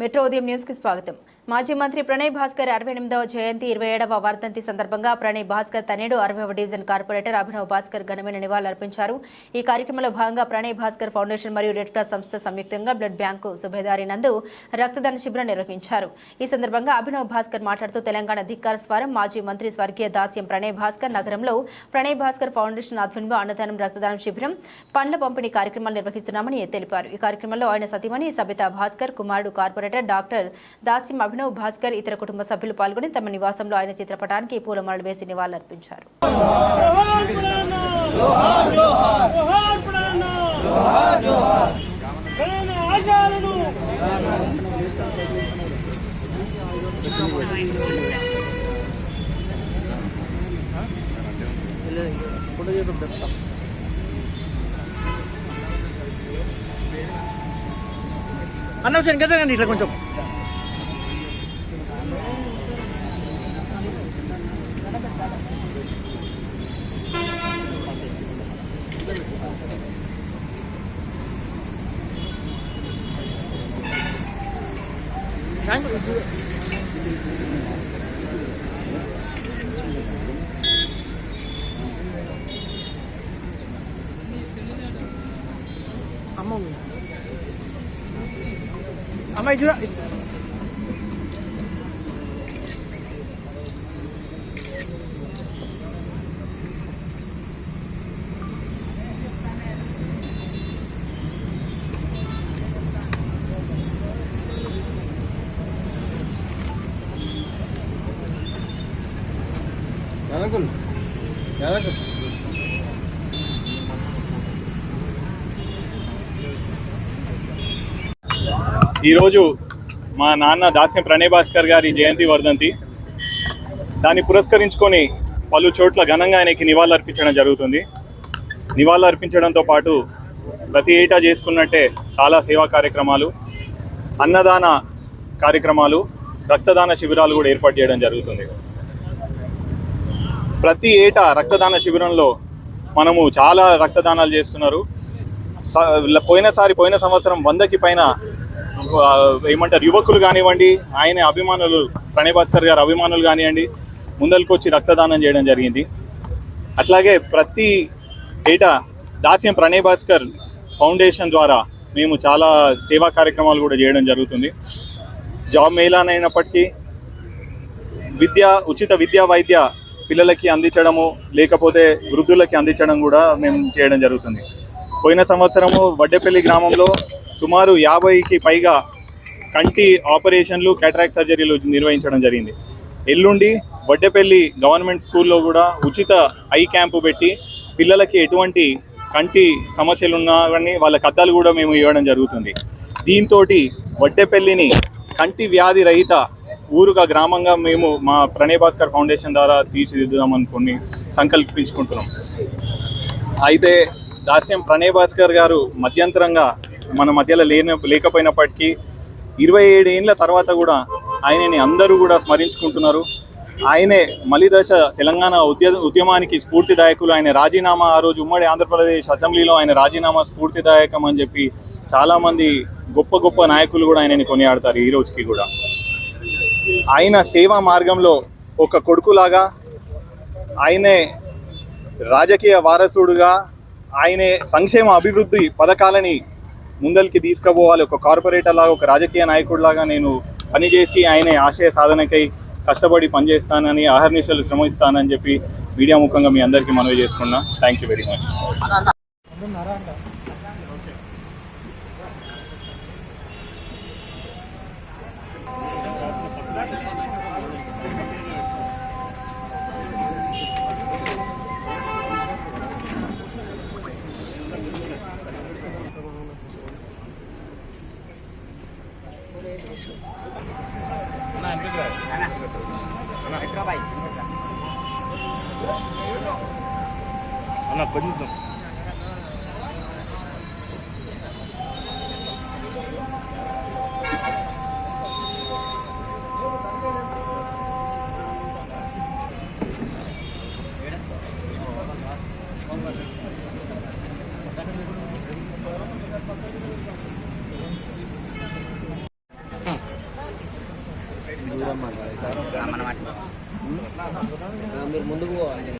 Metro ఉదయం న్యూస్కి స్వాగతం. మాజీ మంత్రి ప్రణయ్ భాస్కర్ అరవై ఎనిమిదవ జయంతి ఇరవై ఏడవ వర్ధంతి సందర్భంగా ప్రణయ్ భాస్కర్ తనేడు అరవైవ డివిజన్ కార్పొరేటర్ అభినవ్ భాస్కర్ ఘనమైన నివాళులర్పించారు ఈ కార్యక్రమంలో భాగంగా ప్రణయ్ భాస్కర్ ఫౌండేషన్ మరియు రెడ్ క్రాస్ సంస్థ సంయుక్తంగా బ్లడ్ బ్యాంకు సుభేదారి నందు రక్తదాన శిబిరం నిర్వహించారు. ఈ సందర్భంగా అభినవ్ భాస్కర్ మాట్లాడుతూ తెలంగాణ ధిక్కార స్వరం మాజీ మంత్రి స్వర్గీయ దాస్యం ప్రణయ్ భాస్కర్ నగరంలో ప్రణయ్ భాస్కర్ ఫౌండేషన్ ఆధ్వర్యంలో అన్నదానం రక్తదానం శిబిరం పండ్ల పంపిణీ కార్యక్రమాలు నిర్వహిస్తున్నామని తెలిపారు. ఈ కార్యక్రమంలో ఆయన సతీమణి సబితా భాస్కర్ కుమారుడు కార్పొరేటర్ డాక్టర్ దాసిం అభినవ్ భాస్కర్ ఇతర కుటుంబ సభ్యులు పాల్గొని తమ నివాసంలో ఆయన చిత్రపటానికి పూలమాలలు వేసి నివాళులర్పించారు. జోహార్ పురాణ అన్న ఒకసారి ఇంకా తిరగండి ఇట్లా కొంచెం అమ్మ Amai juga. Yanakul. Yanakul. ఈరోజు మా నాన్న దాస్యం ప్రణయ్ భాస్కర్ గారి జయంతి వర్ధంతి. దాన్ని పురస్కరించుకొని పలు చోట్ల ఘనంగా ఆయనకి నివాళులు అర్పించడం జరుగుతుంది. నివాళులు అర్పించడంతో పాటు ప్రతి ఏటా చేసుకున్నట్టే చాలా సేవా కార్యక్రమాలు అన్నదాన కార్యక్రమాలు రక్తదాన శిబిరాలు కూడా ఏర్పాటు చేయడం జరుగుతుంది. ప్రతి ఏటా రక్తదాన శిబిరంలో మనము చాలా రక్తదానాలు చేస్తున్నారు. స- పోయినసారి పోయిన సంవత్సరం వందకి పైన ఏమంటారు యువకులు కానివ్వండి ఆయన అభిమానులు ప్రణయ్ భాస్కర్ గారు అభిమానులు కానివ్వండి ముందరికొచ్చి రక్తదానం చేయడం జరిగింది. అట్లాగే ప్రతి ఏటా దాస్యం ప్రణయ్ భాస్కర్ ఫౌండేషన్ ద్వారా మేము చాలా సేవా కార్యక్రమాలు కూడా చేయడం జరుగుతుంది. జాబ్ మేళాన్ అయినప్పటికీ విద్య ఉచిత విద్యా వైద్య పిల్లలకి అందించడము లేకపోతే వృద్ధులకి అందించడం కూడా మేము చేయడం జరుగుతుంది. పోయిన సంవత్సరము వడ్డేపల్లి గ్రామంలో సుమారు యాభైకి పైగా కంటి ఆపరేషన్లు క్యాటరాక్ట్ సర్జరీలు నిర్వహించడం జరిగింది. ఎల్లుండి వడ్డేపల్లి గవర్నమెంట్ స్కూల్లో కూడా ఉచిత ఐ క్యాంపు పెట్టి పిల్లలకి ఎటువంటి కంటి సమస్యలు ఉన్నా కానీ వాళ్ళ కథలు కూడా మేము ఇవ్వడం జరుగుతుంది. దీంతో వడ్డెపల్లిని కంటి వ్యాధి రహిత ఊరుగా గ్రామంగా మేము మా ప్రణయ్ భాస్కర్ ఫౌండేషన్ ద్వారా తీర్చిదిద్దుదాం అనుకుని సంకల్పించుకుంటున్నాం. అయితే దాస్యం ప్రణయ్ భాస్కర్ గారు మధ్యంతరంగా మన మధ్యలో లేని లేకపోయినప్పటికీ ఇరవై ఏడు ఏళ్ళ తర్వాత కూడా ఆయనని అందరూ కూడా స్మరించుకుంటున్నారు. ఆయనే మలిదశ తెలంగాణ ఉద్య ఉద్యమానికి స్ఫూర్తిదాయకులు. ఆయన రాజీనామా ఆ రోజు ఉమ్మడి ఆంధ్రప్రదేశ్ అసెంబ్లీలో ఆయన రాజీనామా స్ఫూర్తిదాయకం అని చెప్పి చాలామంది గొప్ప గొప్ప నాయకులు కూడా ఆయనని కొనియాడతారు ఈ రోజుకి కూడా. ఆయన సేవా మార్గంలో ఒక కొడుకులాగా ఆయనే రాజకీయ వారసుడుగా ఆయనే సంక్షేమ అభివృద్ధి పథకాలని ముందరికి తీసుకుపోవాలి. ఒక కార్పొరేటర్ లాగా ఒక రాజకీయ నాయకుడిలాగా నేను పనిచేసి ఆయన ఆశయ సాధనకై కష్టపడి పనిచేస్తానని అహర్నిశలు శ్రమిస్తానని చెప్పి మీడియా ముఖంగా మీ అందరికీ మనవి చేసుకున్నా. థ్యాంక్ యూ వెరీ మచ్ అన్న కొంచెం మీరు ముందుకు పోవాలి.